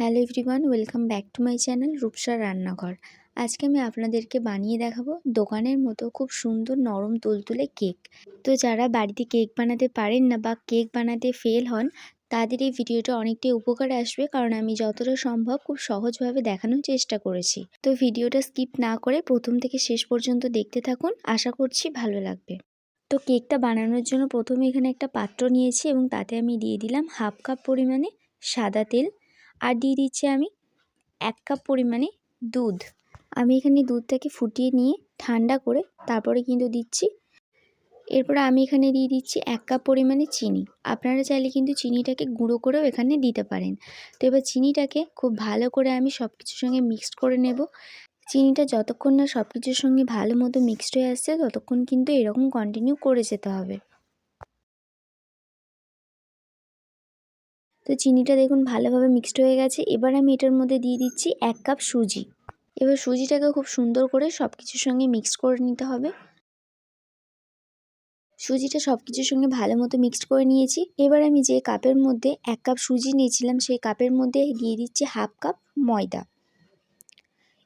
Hello everyone, welcome back to my channel রূপসার রান্নাঘর। আজকে আমি আপনাদেরকে বানিয়ে দেখাবো দোকানের মতো খুব সুন্দর নরম তুলতুলে কেক। তো যারা বাড়িতে কেক বানাতে পারেন না বা কেক বানাতে ফেল হন, তাদের এই ভিডিওটা অনেকটাই উপকারে আসবে কারণ আমি যতটা সম্ভব খুব সহজভাবে দেখানোর চেষ্টা করেছি। তো ভিডিওটা স্কিপ না করে প্রথম থেকে শেষ পর্যন্ত দেখতে থাকুন, আশা করছি ভালো লাগবে। তো কেকটা বানানোর জন্য প্রথমে এখানে একটা পাত্র নিয়েছি এবং তাতে আমি দিয়ে দিলাম হাফ কাপ পরিমাণে সাদা তেল আর দিয়ে দিচ্ছি আমি এক কাপ পরিমাণে দুধ। আমি এখানে দুধটাকে ফুটিয়ে নিয়ে ঠান্ডা করে তারপরে কিন্তু দিচ্ছি। এরপরে আমি এখানে দিয়ে দিচ্ছি এক কাপ পরিমাণে চিনি। আপনারা চাইলে কিন্তু চিনিটাকে গুঁড়ো করেও এখানে দিতে পারেন। তো এবার চিনিটাকে খুব ভালো করে আমি সব কিছুর সঙ্গে মিক্সড করে নেব। চিনিটা যতক্ষণ না সব কিছুর সঙ্গে ভালো মতো মিক্সড হয়ে আসছে, ততক্ষণ কিন্তু এরকম কন্টিনিউ করে যেতে হবে। তো চিনিটা দেখুন ভালোভাবে মিক্সড হয়ে গেছে। এবার আমি এটার মধ্যে দিয়ে দিচ্ছি এক কাপ সুজি। এবার সুজিটাকে খুব সুন্দর করে সব কিছুর সঙ্গে মিক্সড করে নিতে হবে। সুজিটা সব কিছুর সঙ্গে ভালো মতো মিক্সড করে নিয়েছি। এবার আমি যে কাপের মধ্যে এক কাপ সুজি নিয়েছিলাম, সেই কাপের মধ্যে দিয়ে দিচ্ছি হাফ কাপ ময়দা।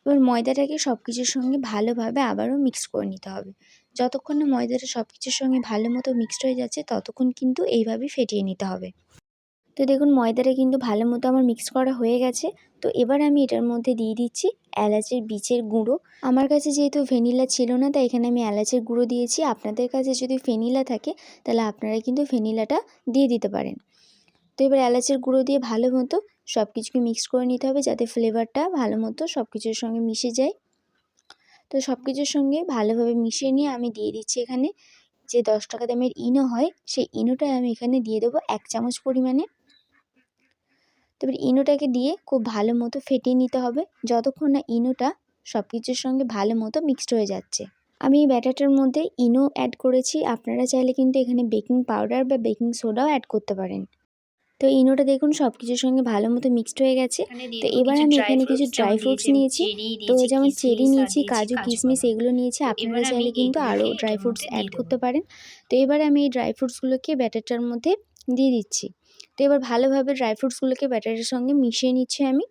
এবার ময়দাটাকে সব কিছুর সঙ্গে ভালোভাবে আবারও মিক্স করে নিতে হবে। যতক্ষণ না ময়দাটা সব কিছুর সঙ্গে ভালো মতো মিক্সড হয়ে যাচ্ছে, ততক্ষণ কিন্তু এইভাবেই ফেটিয়ে নিতে হবে। তো দেখুন ময়দাটা কিন্তু ভালো মতো আমার মিক্স করা হয়ে গেছে। তো এবার আমি এটার মধ্যে দিয়ে দিচ্ছি এলাচের বীজের গুঁড়ো। আমার কাছে যেহেতু ভ্যানিলা ছিল না, তাই এখানে আমি এলাচের গুঁড়ো দিয়েছি। আপনাদের কাছে যদি ভ্যানিলা থাকে, তাহলে আপনারা কিন্তু ভ্যানিলাটা দিয়ে দিতে পারেন। তো এবার এলাচের গুঁড়ো দিয়ে ভালো মতো সব কিছুকে মিক্স করে নিতে হবে যাতে ফ্লেভারটা ভালো মতো সব কিছুর সঙ্গে মিশে যায়। তো সব কিছুর সঙ্গে ভালোভাবে মিশিয়ে নিয়ে আমি দিয়ে দিচ্ছি এখানে যে দশ টাকা দামের ইনো হয়, সেই ইনোটা আমি এখানে দিয়ে দেবো এক চামচ পরিমাণে। এবার ইনোটাকে দিয়ে খুব ভালো মতো ফেটিয়ে নিতে হবে। যতক্ষণ না ইনোটা সব কিছুর সঙ্গে ভালো মতো মিক্সড হয়ে যাচ্ছে। আমি এই ব্যাটারটার মধ্যে ইনো অ্যাড করেছি। আপনারা চাইলে কিন্তু এখানে বেকিং পাউডার বা বেকিং সোডাও অ্যাড করতে পারেন। তো ইনোটা দেখুন সব কিছুর সঙ্গে ভালো মতো মিক্সড হয়ে গেছে। তো এবার আমি এখানে কিছু ড্রাই ফ্রুটস নিয়েছি। তো যেমন চেরি নিয়েছি কাজু কিশমিশ এগুলো নিয়েছি। আপনারা চাইলে কিন্তু আরও ড্রাই ফ্রুটস অ্যাড করতে পারেন। তো এবার আমি এই ড্রাই ফ্রুটসগুলোকে ব্যাটারটার মধ্যে দিয়ে দিচ্ছি। তো এবার ভালোভাবে ড্রাই ফ্রুটসগুলোকে ব্যাটারের সঙ্গে মিশিয়ে নিচ্ছি আমি।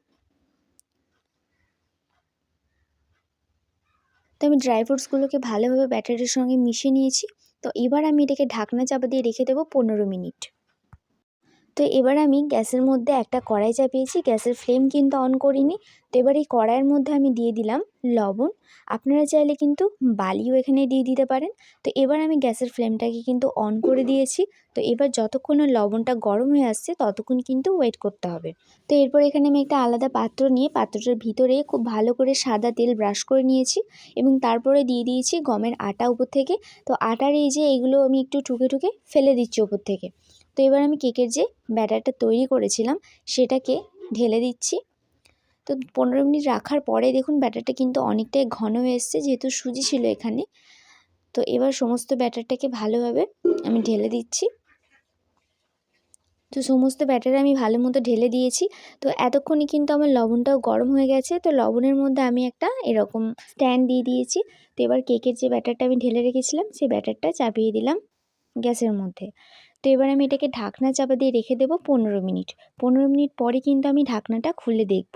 তো আমি ড্রাই ফ্রুটসগুলোকে ভালোভাবে ব্যাটারের সঙ্গে মিশিয়ে নিয়েছি। তো এবার আমি এটাকে ঢাকনা চাপা দিয়ে রেখে দেবো পনেরো মিনিট। তো এবার আমি গ্যাসের মধ্যে একটা কড়াই চাপিয়েছি, গ্যাসের ফ্লেম কিন্তু অন করিনি। তো এবার এই কড়াইয়ের মধ্যে আমি দিয়ে দিলাম লবণ। আপনারা চাইলে কিন্তু বালিও এখানে দিয়ে দিতে পারেন। তো এবার আমি গ্যাসের ফ্লেমটাকে কিন্তু অন করে দিয়েছি। তো এবার যতক্ষণ লবণটা গরম হয়ে আসছে, ততক্ষণ কিন্তু ওয়েট করতে হবে। তো এরপর এখানে আমি একটা আলাদা পাত্র নিয়ে, পাত্রটার ভিতরে খুব ভালো করে সাদা তেল ব্রাশ করে নিয়েছি এবং তারপরে দিয়ে দিয়েছি গমের আটা উপর থেকে। তো আটার এই যে এগুলো আমি একটু ঠুকে ঠুকে ফেলে দিচ্ছি উপর থেকে। তো এবার আমি কেকের যে ব্যাটারটা তৈরি করেছিলাম, সেটাকে ঢেলে দিচ্ছি। তো পনেরো মিনিট রাখার পরে দেখুন ব্যাটারটা কিন্তু অনেকটাই ঘন হয়ে এসছে, যেহেতু সুজি ছিল এখানে। তো এবার সমস্ত ব্যাটারটাকে ভালোভাবে আমি ঢেলে দিচ্ছি। তো সমস্ত ব্যাটার আমি ভালো মতো ঢেলে দিয়েছি। তো এতক্ষণই কিন্তু আমার লবণটাও গরম হয়ে গেছে, তো লবণের মধ্যে আমি একটা এরকম স্ট্যান্ড দিয়ে দিয়েছি। তো এবার কেকের যে ব্যাটারটা আমি ঢেলে রেখেছিলাম, সেই ব্যাটারটা চাপিয়ে দিলাম গ্যাসের মধ্যে। তো এবার আমি এটাকে ঢাকনা চাপা দিয়ে রেখে দেবো পনেরো মিনিট। পনেরো মিনিট পরে কিন্তু আমি ঢাকনাটা খুলে দেখব।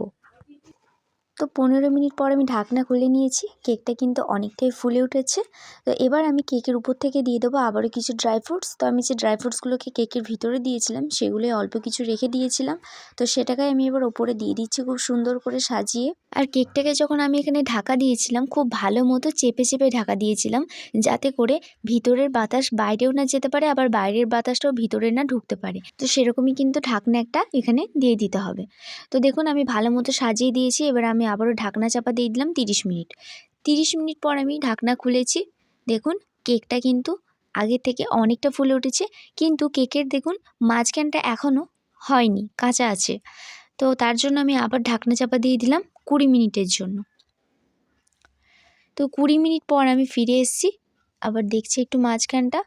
তো পনেরো মিনিট পর আমি ঢাকনা খুলে নিয়েছি, কেকটা কিন্তু অনেকটাই ফুলে উঠেছে। তো এবার আমি কেকের উপর থেকে দিয়ে দেবো আবারও কিছু ড্রাই ফ্রুটস। তো আমি যে ড্রাই ফ্রুটসগুলোকে কেকের ভিতরে দিয়েছিলাম, সেগুলোই অল্প কিছু রেখে দিয়েছিলাম। তো সেটাকে আমি এবার ওপরে দিয়ে দিচ্ছি খুব সুন্দর করে সাজিয়ে। আর কেকটাকে যখন আমি এখানে ঢাকা দিয়েছিলাম, খুব ভালো মতো চেপে চেপে ঢাকা দিয়েছিলাম, যাতে করে ভিতরের বাতাস বাইরেও না যেতে পারে, আবার বাইরের বাতাসটাও ভিতরে না ঢুকতে পারে। তো সেরকমই কিন্তু ঢাকনা একটা এখানে দিয়ে দিতে হবে। তো দেখুন, আমি ভালো মতো সাজিয়ে দিয়েছি, এবার আমি আবারও ঢাকনা চাপা দিয়ে দিলাম তিরিশ মিনিট। তিরিশ মিনিট পর আমি ঢাকনা খুলেছি। দেখুন, কেকটা কিন্তু আগের থেকে অনেকটা ফুলে উঠেছে, কিন্তু কেকের দেখুন, মাঝখানটা এখনও হয়নি, কাঁচা আছে। তো তার জন্য আমি আবার ঢাকনা চাপা দিয়ে দিলাম। কুড়ি মিনিটের জন্য। তো কুড়ি মিনিট পর আমি ফিরে এসেছি, আবার দেখছি একটু মাঝখানটা।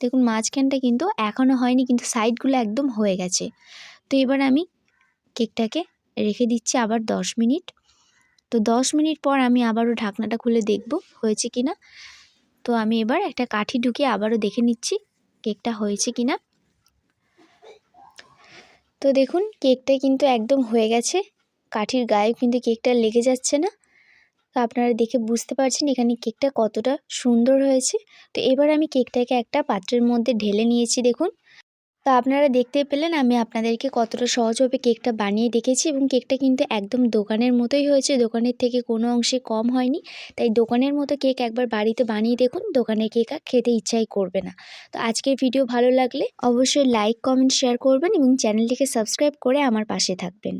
দেখুন, মাঝখানটা কিন্তু এখনও হয়নি, কিন্তু সাইডগুলো একদম হয়ে গেছে। তো এবার আমি কেকটাকে রেখে দিচ্ছি আবার দশ মিনিট। তো দশ মিনিট পর আমি আবারও ঢাকনাটা খুলে দেখব হয়েছে কি না তো আমি এবার একটা কাঠি ঢুকিয়ে আবারও দেখে নিচ্ছি কেকটা হয়েছে কি না তো দেখুন, কেকটা কিন্তু একদম হয়ে গেছে। কাঠির গায়ে কিন্তু কেকটা লেগে যাচ্ছে না। তো আপনারা দেখে বুঝতে পারছেন এখানে কেকটা কতটা সুন্দর হয়েছে। তো এবার আমি কেকটাকে একটা পাত্রের মধ্যে ঢেলে নিয়েছি দেখুন। তো আপনারা দেখতে পেলেন আমি আপনাদেরকে কতটা সহজভাবে কেকটা বানিয়ে দেখেছি এবং কেকটা কিন্তু একদম দোকানের মতোই হয়েছে। দোকানের থেকে কোনো অংশে কম হয়নি। তাই দোকানের মতো কেক একবার বাড়িতে বানিয়ে দেখুন। দোকানের কেক আর খেতে ইচ্ছাই করবে না। তো আজকের ভিডিও ভালো লাগলে অবশ্যই লাইক, কমেন্ট, শেয়ার করবেন এবং চ্যানেলটিকে সাবস্ক্রাইব করে আমার পাশে থাকবেন।